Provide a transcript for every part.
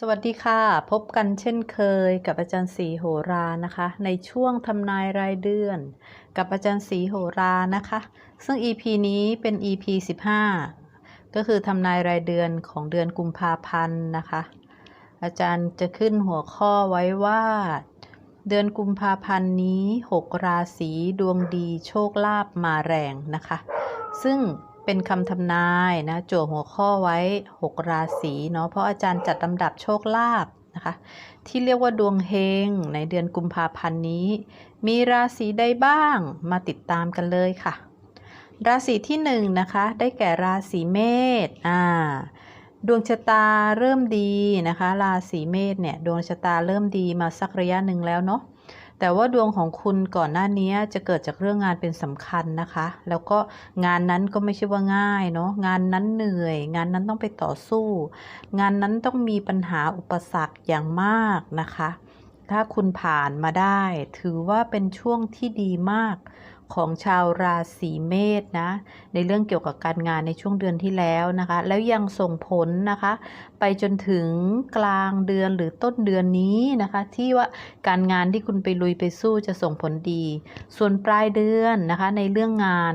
สวัสดีค่ะ พบกันเช่นเคยกับอาจารย์สีโหรานะคะ ในช่วงทำนายรายเดือน กับอาจารย์สีโหรานะคะ ซึ่ง EP นี้เป็น EP 15 ก็คือทำนายรายเดือนของเดือนกุมภาพันธ์นะคะ อาจารย์จะขึ้นหัวข้อไว้ว่า เดือนกุมภาพันธ์นี้ 6 ราศีดวงดีโชคลาภมาแรงนะคะ ซึ่ง เป็นคำทำนายนะจทย์หัวข้อไว้ 6 ราศีเนาะเพราะอาจารย์จัดลำดับโชคลาภนะคะที่เรียกว่าดวงเฮงในเดือนกุมภาพันธ์นี้ มีราศีใดบ้างมาติดตามกันเลยค่ะ ราศีที่1นงนะคะได้แก่ราศีเมษอ่าดวงชะตาเริ่มดีนะคะ ราศีเมษเนี่ยดวงชะตาเริ่มดีมาสักระยะหนึ่งแล้วเนาะ แต่ว่าดวงของคุณก่อนหน้านี้จะเกิดจากเรื่องงานเป็นสำคัญนะคะ แล้วก็งานนั้นก็ไม่ใช่ว่าง่ายเนาะงานนั้นเหนื่อย งานนั้นต้องไปต่อสู้ งานนั้นต้องมีปัญหาอุปสรรคอย่างมากนะคะ ถ้าคุณผ่านมาได้ ถือว่าเป็นช่วงที่ดีมากของชาวราศีเมษนะ ในเรื่องเกี่ยวกับการงานในช่วงเดือนที่แล้วนะคะ แล้วยังส่งผลนะคะ ไปจนถึงกลางเดือนหรือต้นเดือนนี้นะคะ ที่ว่าการงานที่คุณไปลุยไปสู้จะส่งผลดี ส่วนปลายเดือนนะคะ ในเรื่องงาน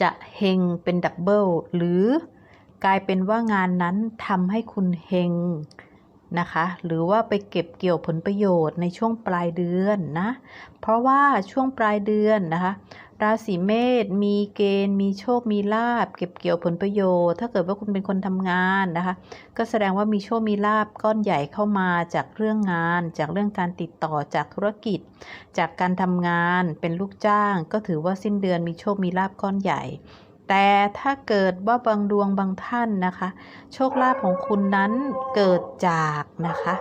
จะเฮงเป็นดับเบิลหรือกลายเป็นว่างานนั้นทำให้คุณเฮง นะคะ หรือว่าไปเก็บเกี่ยวผลประโยชน์ในช่วงปลายเดือนนะ เพราะว่าช่วงปลายเดือนนะคะ ราศีเมษมีเกณฑ์ มีโชค มีลาบ เก็บเกี่ยวผลประโยชน์ ถ้าเกิดว่าคุณเป็นคนทำงานนะคะ ก็แสดงว่ามีโชค มีลาบก้อนใหญ่เข้ามาจากเรื่องงาน จากเรื่องการติดต่อ จากธุรกิจ จากการทำงาน เป็นลูกจ้าง ก็ถือว่าสิ้นเดือนมีโชค มีลาบก้อนใหญ่ แต่ถ้าเกิดว่าบางดวงบางท่านนะคะ โชคลาภของคุณนั้นเกิดจากนะคะ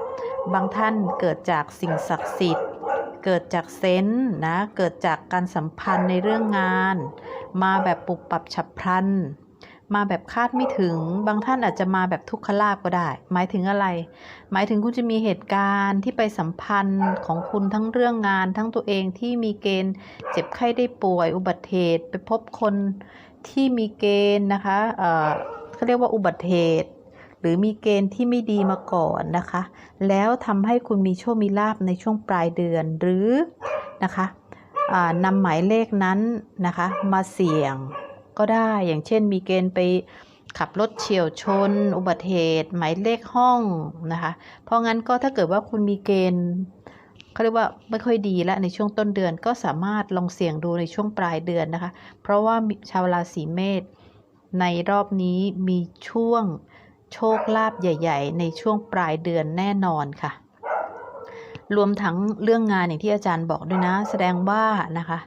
บางท่านเกิดจากสิ่งศักดิ์สิทธิ์ เกิดจากเซนส์นะ เกิดจากการสัมพันธ์ในเรื่องงาน มาแบบปุบปับฉับพลัน มาแบบคาดไม่ถึง บางท่านอาจจะมาแบบทุกขลาบก็ได้ หมายถึงอะไร หมายถึงคุณจะมีเหตุการณ์ที่ไปสัมพันธ์ของคุณทั้งเรื่องงาน ทั้งตัวเองที่มีเกณฑ์ เจ็บไข้ได้ป่วย อุบัติเหตุ ไปพบคน ที่มีเกณฑ์นะคะเอ่อเขาเรียกว่าอุบัติเหตุ หรือมีเกณฑ์ที่ไม่ดีมาก่อนนะคะ แล้วทำให้คุณมีโชคมีลาบในช่วงปลายเดือนหรือนะคะนำหมายเลขนั้นนะคะมาเสี่ยงก็ได้อย่างเช่นมีเกณฑ์ไปขับรถเฉียวชน อุบัติเหตุ หมายเลขห้องนะคะ เพราะงั้นก็ถ้าเกิดว่าคุณมีเกณฑ์ เขาเรียกว่าไม่ค่อยดีแล้วในช่วงต้นเดือนก็สามารถลองเสี่ยงดูในช่วงปลายเดือนนะคะ เพราะว่าชาวราศีเมษในรอบนี้มีช่วงโชคลาภใหญ่ ๆ ในช่วงปลายเดือนแน่นอนค่ะ รวมทั้งเรื่องงานอย่างที่อาจารย์บอกด้วยนะ แสดงว่านะคะ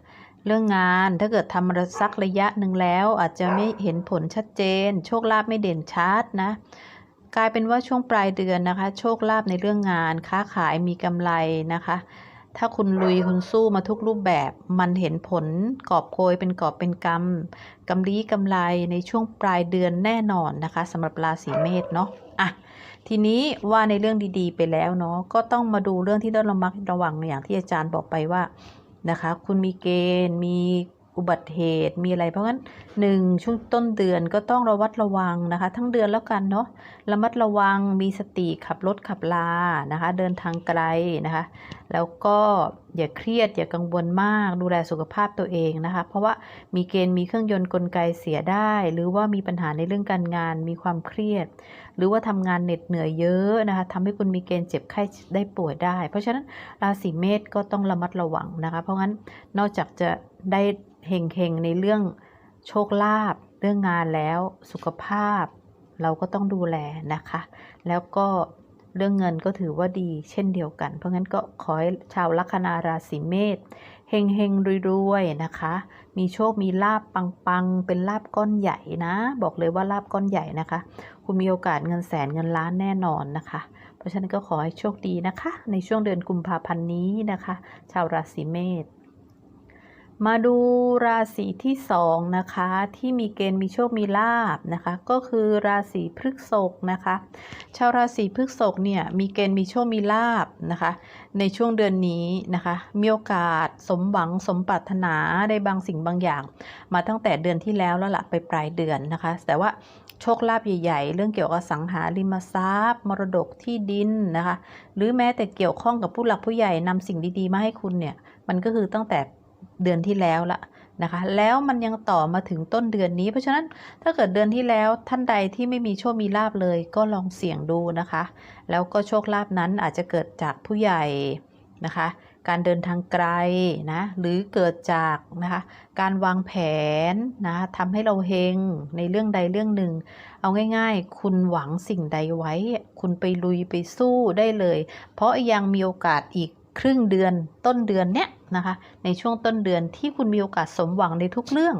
เรื่องงานถ้าเกิดทำสักระยะหนึ่งแล้ว อาจจะไม่เห็นผลชัดเจน โชคลาภไม่เด่นชัดนะ กลายเป็นว่าช่วงปลายเดือนนะคะ โชคลาภในเรื่องงาน ค้าขายมีกำไรนะคะ ถ้าคุณลุยคุณสู้มาทุกรูปแบบ มันเห็นผลกอบโกยเป็นกอบเป็นกำกำลีกำไรในช่วงปลายเดือนแน่นอนนะคะสำหรับราศีเมษเนาะอะทีนี้ว่าในเรื่องดีๆ ไปแล้วเนาะก็ต้องมาดูเรื่องที่ต้องระมัดระวังอย่างที่อาจารย์บอกไปว่านะคะ คุณมีเกณฑ์มี อุบัติเหตุมีอะไรเพราะงั้นหนึ่งช่วงต้นเดือนก็ต้องระวัดระวังนะคะ ทั้งเดือนแล้วกันเนาะระมัดระวังมีสติขับรถขับลานะคะ เดินทางไกลนะคะ แล้วก็อย่าเครียดอย่ากังวลมาก ดูแลสุขภาพตัวเองนะคะ เพราะว่ามีเกณฑ์มีเครื่องยนต์กลไกเสียได้ หรือว่ามีปัญหาในเรื่องการงาน มีความเครียด หรือว่าทำงานเหน็ดเหนื่อยเยอะนะคะทำให้คุณมีเกณฑ์เจ็บไข้ได้ป่วยได้ เพราะฉะนั้นราศีเมษก็ต้องระมัดระวังนะคะ เพราะงั้นนอกจากจะได้เฮงๆในเรื่องโชคลาภเรื่องงานแล้วสุขภาพ เราก็ต้องดูแลนะคะ แล้วก็ เรื่องเงินก็ถือว่าดีเช่นเดียวกัน เพราะงั้นก็ขอให้ชาวลัคนาราศีเมษเฮงเฮงรวยๆนะคะ มีโชคมีลาบปังๆ เป็นลาบก้อนใหญ่นะ บอกเลยว่าลาบก้อนใหญ่นะคะ คุณมีโอกาสเงินแสนเงินล้านแน่นอนนะคะ เพราะฉะนั้นก็ขอให้โชคดีนะคะ ในช่วงเดือนกุมภาพันธ์นี้นะคะ ชาวราศีเมษ มาดูราศีที่สองนะคะ ที่มีเกณฑ์มีโชคมีลาบนะคะ ก็คือราศีพฤษภนะคะ ชาวราศีพฤษภเนี่ยมีเกณฑ์มีโชคมีลาบนะคะ ในช่วงเดือนนี้นะคะ มีโอกาสสมหวังสมปรารถนาได้บางสิ่งบางอย่าง มาตั้งแต่เดือนที่แล้วแล้วละไปปลายเดือนนะคะ แต่ว่าโชคลาภใหญ่ ๆ เรื่องเกี่ยวกับสังหาริมทรัพย์ มรดกที่ดินนะคะ หรือแม้แต่เกี่ยวข้องกับผู้หลักผู้ใหญ่นำสิ่งดีๆ มาให้คุณเนี่ย มันก็คือตั้งแต่ เดือนที่แล้วละนะคะ แล้วมันยังต่อมาถึงต้นเดือนนี้ เพราะฉะนั้นถ้าเกิดเดือนที่แล้วท่านใดที่ไม่มีโชคมีลาบเลย ก็ลองเสี่ยงดูนะคะ แล้วก็โชคลาภนั้นอาจจะเกิดจากผู้ใหญ่นะคะ การเดินทางไกลนะหรือเกิดจากนะคะการวางแผนนะทำให้เราเฮงในเรื่องใดเรื่องหนึ่ง เอาง่ายๆ คุณหวังสิ่งใดไว้ คุณไปลุยไปสู้ได้เลย เพราะยังมีโอกาสอีก ครึ่งเดือนต้นเดือนเนี้ยนะคะ ในช่วงต้นเดือนที่คุณมีโอกาสสมหวังในทุกเรื่อง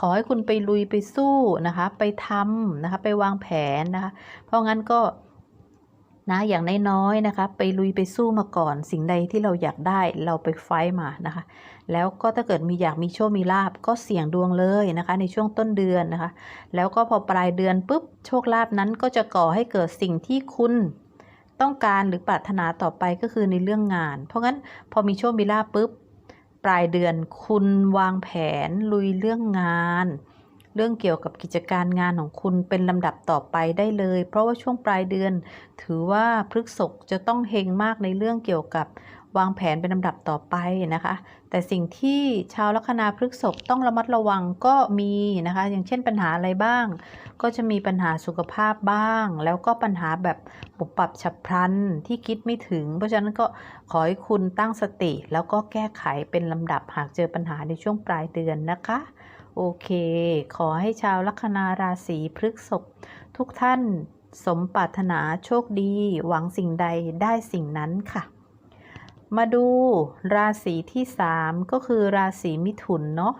ขอให้คุณไปลุยไปสู้นะคะ ไปทำนะคะ ไปวางแผนนะคะ เพราะงั้นก็นะอย่างน้อยๆนะคะ ไปลุยไปสู้มาก่อน สิ่งใดที่เราอยากได้เราไปไฟท์มานะคะ แล้วก็ถ้าเกิดมีอยากมีโชคมีลาบก็เสี่ยงดวงเลยนะคะ ในช่วงต้นเดือนนะคะ แล้วก็พอปลายเดือนปุ๊บโชคลาภนั้นก็จะก่อให้เกิดสิ่งที่คุณ ต้องการหรือปรารถนาต่อไปก็คือในเรื่องงาน เพราะงั้นพอมีโชคมีลาบปุ๊บปลายเดือนคุณวางแผนลุยเรื่องงาน เรื่องเกี่ยวกับกิจการงานของคุณเป็นลำดับต่อไปได้เลย เพราะว่าช่วงปลายเดือน ถือว่าพฤกษกจะต้องเฮงมากในเรื่องเกี่ยวกับ วางแผนเป็นลำดับต่อไปนะคะ แต่สิ่งที่ชาวลัคนาพฤกษกต้องระมัดระวังก็มีนะคะ อย่างเช่นปัญหาอะไรบ้าง ก็จะมีปัญหาสุขภาพบ้าง แล้วก็ปัญหาแบบปุบปรับฉับพลันที่คิดไม่ถึง เพราะฉะนั้นก็ขอให้คุณตั้งสติ แล้วก็แก้ไขเป็นลำดับหากเจอปัญหาในช่วงปลายเดือนนะคะโอเค ขอให้ชาวลัคนาราศีพฤกษภทุกท่านสมปรารถนาโชคดี หวังสิ่งใดได้สิ่งนั้นค่ะ มาดูราศีที่ 3 ก็คือราศีมิถุนเนาะ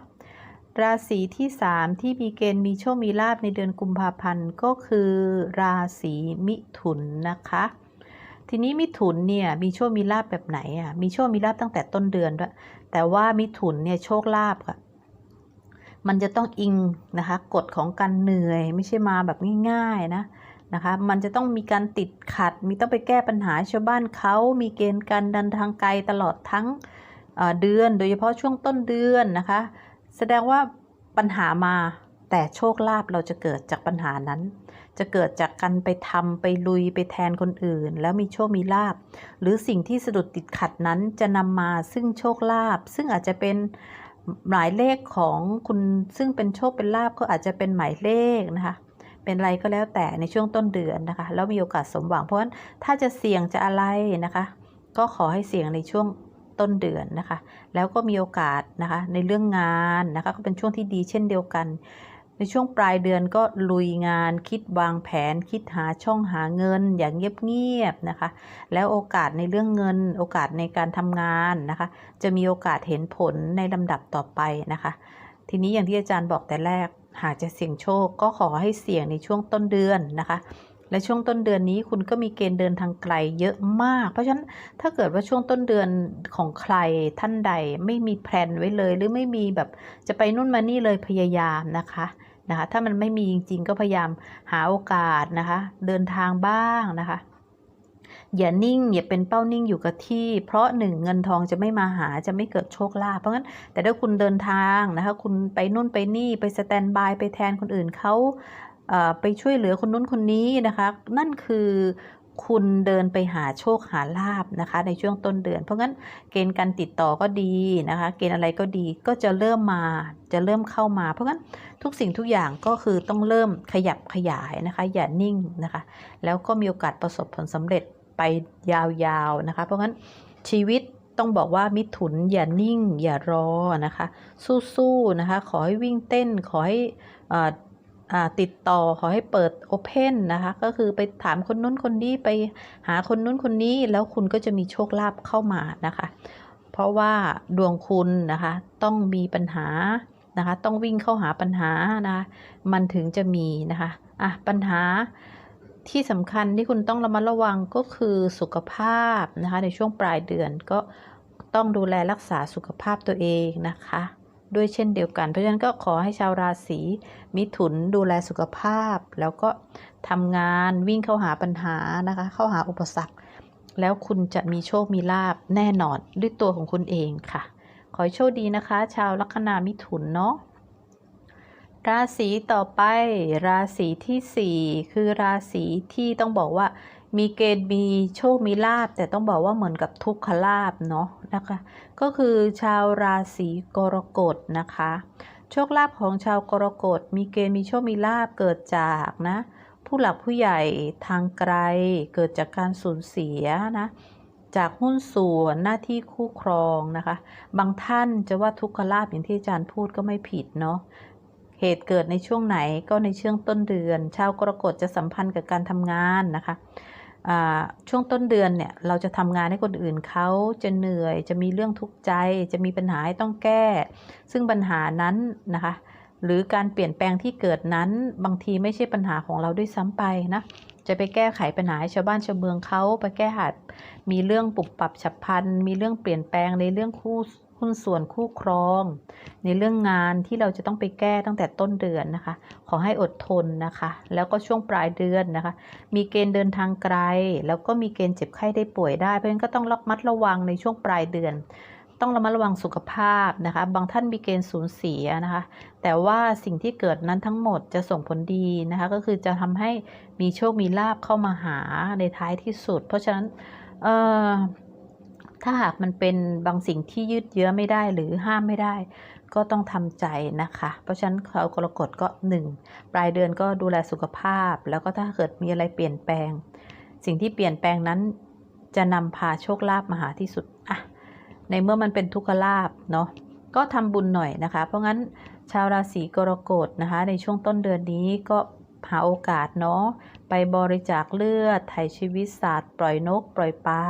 ราศีที่ 3 ที่มีเกณฑ์มีโชคมีลาบในเดือนกุมภาพันธ์ก็คือราศีมิถุนนะคะ ทีนี้มิถุนเนี่ยมีโชคมีลาบแบบไหนอะมีโชคมีลาบตั้งแต่ต้นเดือนด้วยแต่ว่ามิถุนเนี่ยโชคลาบอะมันจะต้องอิงนะคะกฎของการเหนื่อยไม่ใช่มาแบบง่ายๆนะ นะคะ มันจะต้องมีการติดขัด มีต้องไปแก้ปัญหาชาวบ้านเขา มีเกณฑ์การดินทางไกลตลอดทั้งเดือน โดยเฉพาะช่วงต้นเดือนนะคะ แสดงว่าปัญหามาแต่โชคลาภเราจะเกิดจากปัญหานั้น จะเกิดจากการไปทำไปลุยไปแทนคนอื่น แล้วมีโชคมีลาภหรือสิ่งที่สะดุดติดขัดนั้นจะนำมาซึ่งโชคลาภซึ่งอาจจะเป็นหมายเลขของคุณซึ่งเป็นโชคเป็นลาภก็อาจจะเป็นหมายเลขนะคะ เป็นอะไรก็แล้วแต่ในช่วงต้นเดือนนะคะ แล้วมีโอกาสสมหวัง เพราะฉะนั้นถ้าจะเสี่ยงจะอะไรนะคะ ก็ขอให้เสี่ยงในช่วงต้นเดือนนะคะ แล้วก็มีโอกาสนะคะ ในเรื่องงานนะคะ ก็เป็นช่วงที่ดีเช่นเดียวกัน ในช่วงปลายเดือนก็ลุยงาน คิดวางแผน คิดหาช่องหาเงิน อย่างเงียบๆนะคะ แล้วโอกาสในเรื่องเงิน โอกาสในการทำงานนะคะ จะมีโอกาสเห็นผลในลำดับต่อไปนะคะ ทีนี้อย่างที่อาจารย์บอกแต่แรก หากจะเสี่ยงโชคก็ขอให้เสี่ยงในช่วงต้นเดือนนะคะ และช่วงต้นเดือนนี้คุณก็มีเกณฑ์เดินทางไกลเยอะมาก เพราะฉะนั้นถ้าเกิดว่าช่วงต้นเดือนของใครท่านใดไม่มีแพลนไว้เลย หรือไม่มีแบบจะไปนู่นมานี่เลยพยายามนะคะนะคะ ถ้ามันไม่มีจริง ๆ ก็พยายามหาโอกาสนะคะ เดินทางบ้างนะคะ อย่านิ่งอย่าเป็นเป้านิ่งอยู่กับที่ เพราะหนึ่งเงินทองจะไม่มาหาจะไม่เกิดโชคลาภเพราะงั้นแต่ถ้าคุณเดินทางนะคะคุณไปนู่นไปนี่ไปสแตนบายไปแทนคนอื่นเขาไปช่วยเหลือคนนู้นคนนี้นะคะ นั่นคือคุณเดินไปหาโชคหาลาบนะคะ ในช่วงต้นเดือน เพราะงั้นเกณฑ์การติดต่อก็ดีนะคะ เกณฑ์อะไรก็ดีก็จะเริ่มมาจะเริ่มเข้ามา เพราะงั้นทุกสิ่งทุกอย่างก็คือต้องเริ่มขยับขยายนะคะ อย่านิ่งนะคะ แล้วก็มีโอกาสประสบผลสำเร็จ ไปยาวๆนะคะ เพราะงั้นชีวิตต้องบอกว่ามิถุนอย่านิ่งอย่ารอนะคะ สู้ๆนะคะ ขอให้วิ่งเต้นขอให้อ่าติดต่อขอให้เปิดโอเพนนะคะ ก็คือไปถามคนนู้นคนนี้ไปหาคนนู้นคนนี้แล้วคุณก็จะมีโชคลาภเข้ามานะคะ เพราะว่าดวงคุณนะคะต้องมีปัญหานะคะ ต้องวิ่งเข้าหาปัญหานะคะ มันถึงจะมีนะคะอะปัญหา ที่สำคัญที่คุณต้องระมัดระวังก็คือสุขภาพนะคะในช่วงปลายเดือนก็ต้องดูแลรักษาสุขภาพตัวเองนะคะ ด้วยเช่นเดียวกัน เพราะฉะนั้นก็ขอให้ชาวราศีมิถุนดูแลสุขภาพ แล้วก็ทำงานวิ่งเข้าหาปัญหานะคะ เข้าหาอุปสรรค แล้วคุณจะมีโชคมีลาบแน่นอนด้วยตัวของคุณเองค่ะ ขอให้โชคดีนะคะ ชาวลัคนามิถุนเนาะ ราศีต่อไป ราศีที่ 4 คือราศีที่ต้องบอกว่า มีเกณฑ์มีโชคมีลาบแต่ต้องบอกว่าเหมือนกับทุกขลาบเนาะนะคะ ก็คือชาวราศีกรกฎนะคะ โชคลาภของชาวกรกฎมีเกณฑ์มีโชคมีลาบเกิดจากนะ ผู้หลักผู้ใหญ่ทางไกลเกิดจากการสูญเสียนะจากหุ้นส่วนหน้าที่คู่ครองนะคะ บางท่านจะว่าทุกขลาภอย่างที่อาจารย์พูดก็ไม่ผิดเนาะ เหตุเกิดในช่วงไหนก็ในช่วงต้นเดือน ชาวกรกฎจะสัมพันธ์กับการทำงานนะคะช่วงต้นเดือนเนี่ยเราจะทำงานให้คนอื่นเขาจะเหนื่อยจะมีเรื่องทุกข์ใจ จะมีปัญหาต้องแก้ ซึ่งปัญหานั้นนะคะ หรือการเปลี่ยนแปลงที่เกิดนั้นบางทีไม่ใช่ปัญหาของเราด้วยซ้ำไปนะจะไปแก้ไขปัญหาชาวบ้านชาวเมืองเขาไปแก้หัดมีเรื่องปรับปรับฉับพลันมีเรื่องเปลี่ยนแปลงในเรื่องคู่ หุ้นส่วนคู่ครอง ในเรื่องงานที่เราจะต้องไปแก้ตั้งแต่ต้นเดือนนะคะ ขอให้อดทนนะคะ แล้วก็ช่วงปลายเดือนนะคะ มีเกณฑ์เดินทางไกล แล้วก็มีเกณฑ์เจ็บไข้ได้ป่วยได้ เพราะฉะนั้นก็ต้องระมัดระวังในช่วงปลายเดือน ต้องระมัดระวังสุขภาพนะคะ บางท่านมีเกณฑ์สูญเสียนะคะ แต่ว่าสิ่งที่เกิดนั้นทั้งหมดจะส่งผลดีนะคะ ก็คือจะทำให้มีโชค มีลาบเข้ามาหาในท้ายที่สุด เพราะฉะนั้น เอ่อ ถ้าหากมันเป็นบางสิ่งที่ยืดเยื้อไม่ได้หรือห้ามไม่ได้ ก็ต้องทำใจนะคะ เพราะฉะนั้นเขากรกฎก็ 1 ปลายเดือนก็ดูแลสุขภาพ แล้วก็ถ้าเกิดมีอะไรเปลี่ยนแปลง สิ่งที่เปลี่ยนแปลงนั้น จะนำพาโชคลาภมาหาที่สุดอะในเมื่อมันเป็นทุกขลาภเนาะก็ทำบุญหน่อยนะคะ เพราะงั้นชาวราศีกรกฎนะคะ ในช่วงต้นเดือนนี้ก็หาโอกาสเนาะ ไปบริจาคเลือดไถ่ชีวิตสัตว์ปล่อยนก ปล่อยปลา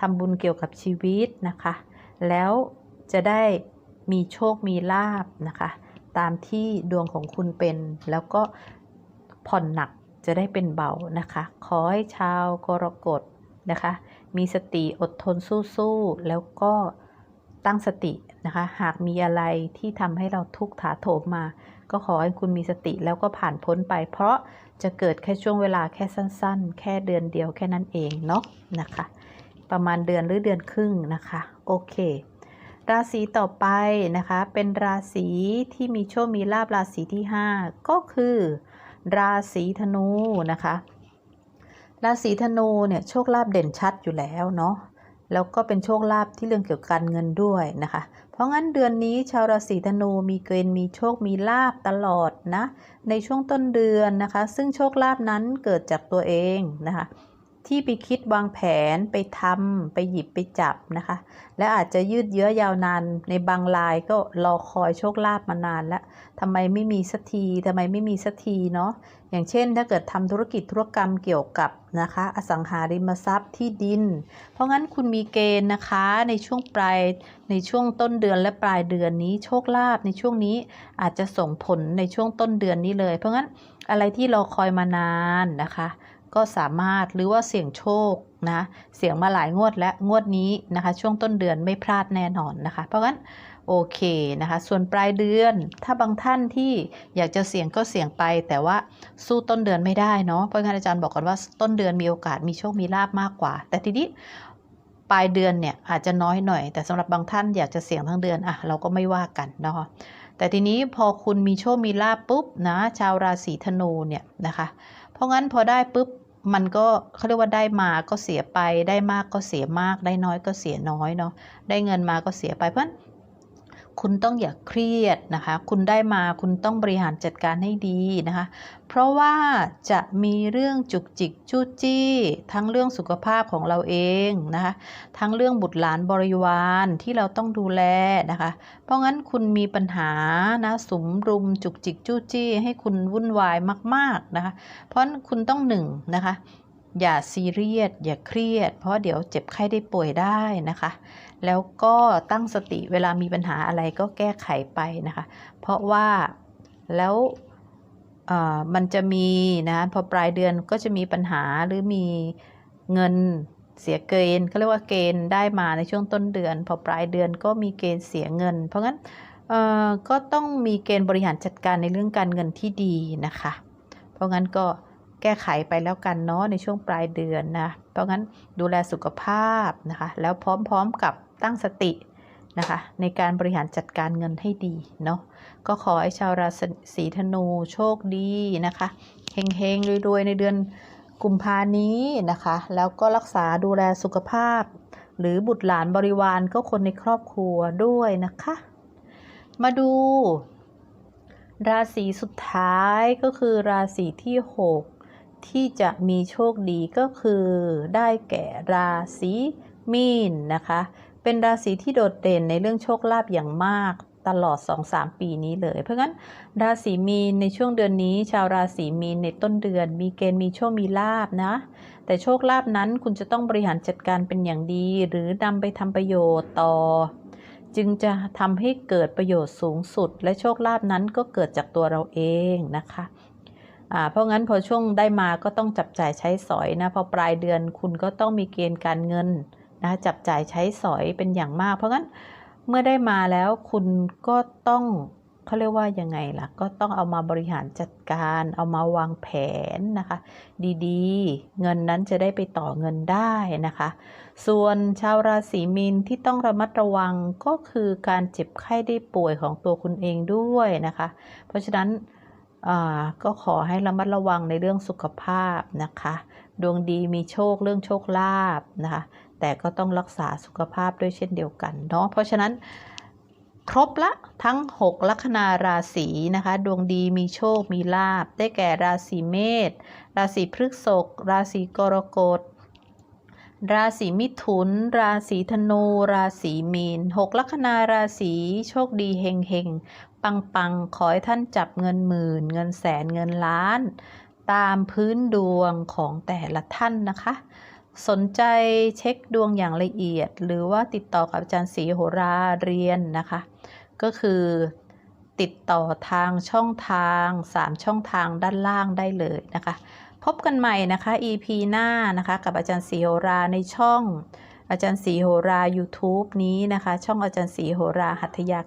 ทำบุญเกี่ยวกับชีวิตนะคะ แล้วจะได้มีโชคมีลาบนะคะ ตามที่ดวงของคุณเป็น แล้วก็ผ่อนหนักจะได้เป็นเบานะคะ ขอให้ชาวกรกฎนะคะ มีสติอดทนสู้ๆแล้วก็ ตั้งสตินะคะ หากมีอะไรที่ทำให้เราทุกข์ถาโถมมา ก็ขอให้คุณมีสติแล้วก็ผ่านพ้นไป เพราะจะเกิดแค่ช่วงเวลาแค่สั้น ๆ แค่เดือนเดียวแค่นั้นเองเนาะนะคะ ประมาณเดือนหรือเดือนครึ่งนะคะ โอเค ราศีต่อไปนะคะ เป็นราศีที่มีโชคมีลาบราศีที่ 5 ก็คือ ราศีธนูนะคะ ราศีธนูเนี่ยโชคลาภเด่นชัดอยู่แล้วเนาะ แล้วก็เป็นโชคลาภที่เรื่องเกี่ยวกับการเงินด้วยนะคะ เพราะงั้นเดือนนี้ชาวราศีธนูมีเกณฑ์มีโชคมีลาบตลอดนะ ในช่วงต้นเดือนนะคะ ซึ่งโชคลาภนั้นเกิดจากตัวเองนะคะ ที่ไปคิดวางแผนไปทำไปหยิบไปจับนะคะ และอาจจะยืดเยื้อยาวนานในบางรายก็รอคอยโชคลาภมานานแล้วทำไมไม่มีสักทีทำไมไม่มีสักทีเนาะอย่างเช่น ถ้าเกิดทำธุรกิจธุรกรรมเกี่ยวกับนะคะ อสังหาริมทรัพย์ที่ดิน เพราะงั้นคุณมีเกณฑ์นะคะในช่วงปลายในช่วงต้นเดือนและปลายเดือนนี้โชคลาภในช่วงนี้อาจจะส่งผลในช่วงต้นเดือนนี้เลย เพราะงั้นอะไรที่รอคอยมานานนะคะ ก็สามารถหรือว่าเสี่ยงโชคนะเสี่ยงมาหลายงวดและงวดนี้นะคะ ช่วงต้นเดือนไม่พลาดแน่นอนนะคะ เพราะงั้นโอเคนะคะ ส่วนปลายเดือนถ้าบางท่านที่อยากจะเสี่ยงก็เสี่ยงไป แต่ว่าสู้ต้นเดือนไม่ได้เนาะเพราะงั้นอาจารย์บอกกันว่าต้นเดือนมีโอกาสมีโชคมีลาบมากกว่า แต่ทีนี้ปลายเดือนเนี่ยอาจจะน้อยหน่อย แต่สำหรับบางท่านอยากจะเสี่ยงทั้งเดือนอะเราก็ไม่ว่ากันเนาะแต่ทีนี้พอคุณมีโชคมีลาบปุ๊บนะชาวราศีธนูเนี่ยนะคะ เพราะงั้นพอได้ปุ๊บ มันก็เขาเรียกว่าได้มาก็เสียไป ได้มากก็เสียมาก ได้น้อยก็เสียน้อยเนาะได้เงินมาก็เสียไปเพราะฉะนั้น คุณต้องอย่าเครียดนะคะ คุณได้มาคุณต้องบริหารจัดการให้ดีนะคะ เพราะว่าจะมีเรื่องจุกจิกจู้จี้ ทั้งเรื่องสุขภาพของเราเองนะคะ ทั้งเรื่องบุตรหลานบริวารที่เราต้องดูแลนะคะ เพราะงั้นคุณมีปัญหานะสุมรุมจุกจิกจู้จี้ ให้คุณวุ่นวายมาก ๆนะคะ เพราะะนั้นคุณต้องหนึ่งนะคะ อย่าซีเรียสอย่าเครียด เพราะเดี๋ยวเจ็บไข้ได้ป่วยได้นะคะ แล้วก็ตั้งสติเวลามีปัญหาอะไรก็แก้ไขไปนะคะ เพราะว่าแล้วเออมันจะมีนะพอปลายเดือนก็จะมีปัญหาหรือมีเงินเสียเกณฑ์เขาเรียกว่าเกณฑ์ได้มาในช่วงต้นเดือน พอปลายเดือนก็มีเกณฑ์เสียเงิน เพราะงั้นเออก็ต้องมีเกณฑ์บริหารจัดการในเรื่องการเงินที่ดีนะคะ เพราะงั้นก็ แก้ไขไปแล้วกันเนาะในช่วงปลายเดือนนะ เพราะงั้นดูแลสุขภาพนะคะ แล้วพร้อมๆกับตั้งสตินะคะ ในการบริหารจัดการเงินให้ดีเนาะก็ขอให้ชาวราศีธนูโชคดีนะคะเฮงๆรวยๆในเดือนกุมภานี้นะคะ แล้วก็รักษาดูแลสุขภาพ หรือบุตรหลานบริวารก็คนในครอบครัวด้วยนะคะ มาดู ราศีสุดท้ายก็คือราศีที่ 6 ที่จะมีโชคดีก็คือได้แก่ราศีมีนนะคะ เป็นราศีที่โดดเด่นในเรื่องโชคลาภอย่างมากตลอด 2-3 ปีนี้เลย เพราะงั้น ราศีมีนในช่วงเดือนนี้ ชาวราศีมีนในต้นเดือน มีเกณฑ์มีโชคมีลาบนะ แต่โชคลาภนั้นคุณจะต้องบริหารจัดการเป็นอย่างดี หรือนำไปทำประโยชน์ต่อ จึงจะทำให้เกิดประโยชน์สูงสุด และโชคลาภนั้นก็เกิดจากตัวเราเองนะคะ อ่าเพราะงั้นพอช่วงได้มาก็ต้องจับจ่ายใช้สอยนะพอปลายเดือนคุณก็ต้องมีเกณฑ์การเงินนะจับจ่ายใช้สอยเป็นอย่างมาก เพราะงั้นเมื่อได้มาแล้วคุณก็ต้องเขาเรียกว่ายังไงล่ะ ก็ต้องเอามาบริหารจัดการ เอามาวางแผนนะคะ ดีๆ เงินนั้นจะได้ไปต่อเงินได้นะคะ ส่วนชาวราศีมีนที่ต้องระมัดระวังก็คือการเจ็บไข้ได้ป่วยของตัวคุณเองด้วยนะคะ เพราะฉะนั้น ก็ขอให้ระมัดระวังในเรื่องสุขภาพนะคะ ดวงดีมีโชคเรื่องโชคลาภนะคะ แต่ก็ต้องรักษาสุขภาพด้วยเช่นเดียวกันเนาะ เพราะฉะนั้นครบละทั้ง 6 ลัคนาราศีนะคะ ดวงดีมีโชคมีลาบ ได้แก่ราศีเมษ ราศีพฤษภราศีกรกฎราศีมิถุน ราศีธนู ราศีมีน6ลัคนาราศีโชคดีเฮงเฮง ปังปังขอให้ท่านจับเงินหมื่น เงินแสนเงินล้าน ตามพื้นดวงของแต่ละท่านนะคะ สนใจเช็คดวงอย่างละเอียด หรือว่าติดต่อกับอาจารย์ศรีโหราเรียนนะคะ ก็คือติดต่อทางช่องทาง 3 ช่องทางด้านล่างได้เลยนะคะ พบกันใหม่นะคะ EP หน้านะคะ กับอาจารย์ศรีโหราในช่อง อาจารย์สีโหรา YouTube นี้นะคะ ช่องอาจารย์สีโหราหัตถยา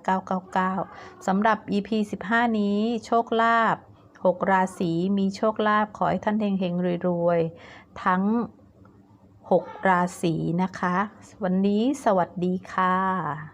999 สำหรับ EP 15 นี้ โชคลาภ6 ราศีมีโชคลาภขอให้ท่านเฮงๆรวยๆ ทั้ง 6 ราศีนะคะ วันนี้สวัสดีค่ะ